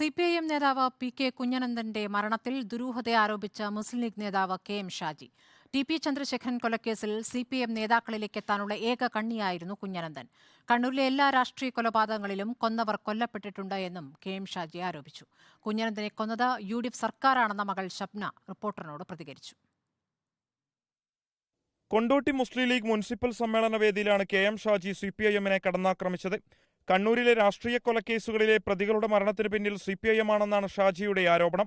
C P I M നേതാവ് P K കുഞ്ഞനന്ദന്റെ മരണത്തിൽ ദുരൂഹത ആരോപിച്ച മുസ്ലിം ലീഗ് നേതാവ് K M Shaji. T P Chandrasekharan കൊലക്കേസിൽ C P M നേതാക്കളിലേക്ക് എത്താനുള്ള ഏക കണ്ണിയായിരുന്നു കുഞ്ഞനന്ദൻ കണ്ണൂരിലെ എല്ലാ രാഷ്ട്രീയ കൊലപാതകങ്ങളിലും കൊന്നവർ കൊല്ലപ്പെട്ടിട്ടുണ്ട് എന്നും കെ എം ഷാജി ആരോപിച്ചു. കുഞ്ഞനന്ദനെ കൊന്നത് യു ഡി എഫ് സർക്കാരാണെന്ന മകൾ ഷബ്ന റിപ്പോർട്ടറിനോട് പ്രതികരിച്ചു. കൊണ്ടോട്ടി മുസ്ലിം ലീഗ് മുനിസിപ്പൽ സമ്മേളന വേദിയിലാണ് K M Shaji C P I എമ്മിനെ കടന്നാക്രമിച്ചത്. കണ്ണൂരിലെ രാഷ്ട്രീയ കൊലക്കേസുകളിലെ പ്രതികളുടെ മരണത്തിന് പിന്നിൽ സി പി ഐ എം ആണെന്നാണ് ഷാജിയുടെ ആരോപണം.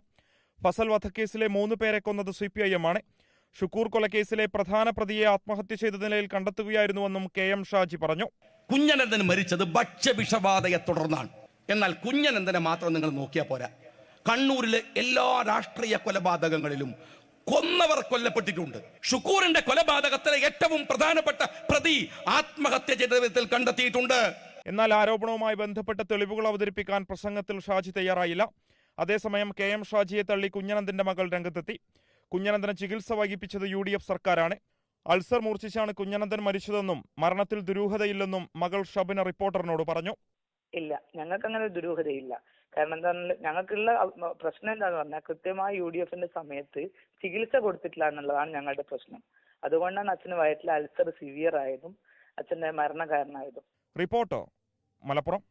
ഫസൽ വധക്കേസിലെ മൂന്ന് പേരെ കൊന്നത് സി പി ഐ എം ആണ് ഷുക്കൂർ കൊലക്കേസിലെ പ്രധാന പ്രതിയെ ആത്മഹത്യ ചെയ്ത നിലയിൽ കണ്ടെത്തുകയായിരുന്നുവെന്നും കെ എം ഷാജി പറഞ്ഞു. കുഞ്ഞനന്ദൻ മരിച്ചത് ഭക്ഷ്യവിഷബാധയെ തുടർന്നാണ്. എന്നാൽ കുഞ്ഞനന്ദനെ മാത്രം നിങ്ങൾ നോക്കിയാൽ പോരാ. കണ്ണൂരിലെ എല്ലാ രാഷ്ട്രീയ കൊലപാതകങ്ങളിലും കൊന്നവർ കൊല്ലപ്പെട്ടിട്ടുണ്ട്. ഷുക്കൂറിന്റെ കൊലപാതകത്തിലെ ഏറ്റവും പ്രധാനപ്പെട്ട പ്രതി ആത്മഹത്യ ചെയ്ത വിധത്തിൽ കണ്ടെത്തിയിട്ടുണ്ട്. എന്നാൽ ആരോപണവുമായി ബന്ധപ്പെട്ട തെളിവുകൾ അവതരിപ്പിക്കാൻ പ്രസംഗത്തിൽ ഷാജി തയ്യാറായില്ല. അതേസമയം കെ എം ഷാജിയെ തള്ളി കുഞ്ഞനന്ദന്റെ മകൾ രംഗത്തെത്തി. കുഞ്ഞനന്ദന് ചികിത്സ വൈകിപ്പിച്ചത് യു സർക്കാരാണ്. അൾസർ മൂർച്ഛിച്ചാണ് കുഞ്ഞനന്ദൻ മരിച്ചതെന്നും മരണത്തിൽ ദുരൂഹതയില്ലെന്നും മകൾ ഷബിന റിപ്പോർട്ടറിനോട് പറഞ്ഞു. ഇല്ല ഞങ്ങൾക്ക് അങ്ങനെ ദുരൂഹതയില്ല. കാരണം എന്താണെന്ന് ഞങ്ങൾക്കുള്ള പ്രശ്നം എന്താന്ന് പറഞ്ഞാൽ കൃത്യമായി യു ഡി എഫിന്റെ സമയത്ത് ചികിത്സ കൊടുത്തിട്ടില്ല എന്നുള്ളതാണ് ഞങ്ങളുടെ പ്രശ്നം. അതുകൊണ്ടാണ് അച്ഛന് വയറ്റിൽ അൾസർ സിവിയർ ആയതും അച്ഛന്റെ മരണകാരണമായതും റിപ്പോർട്ടർ മലപ്പുറം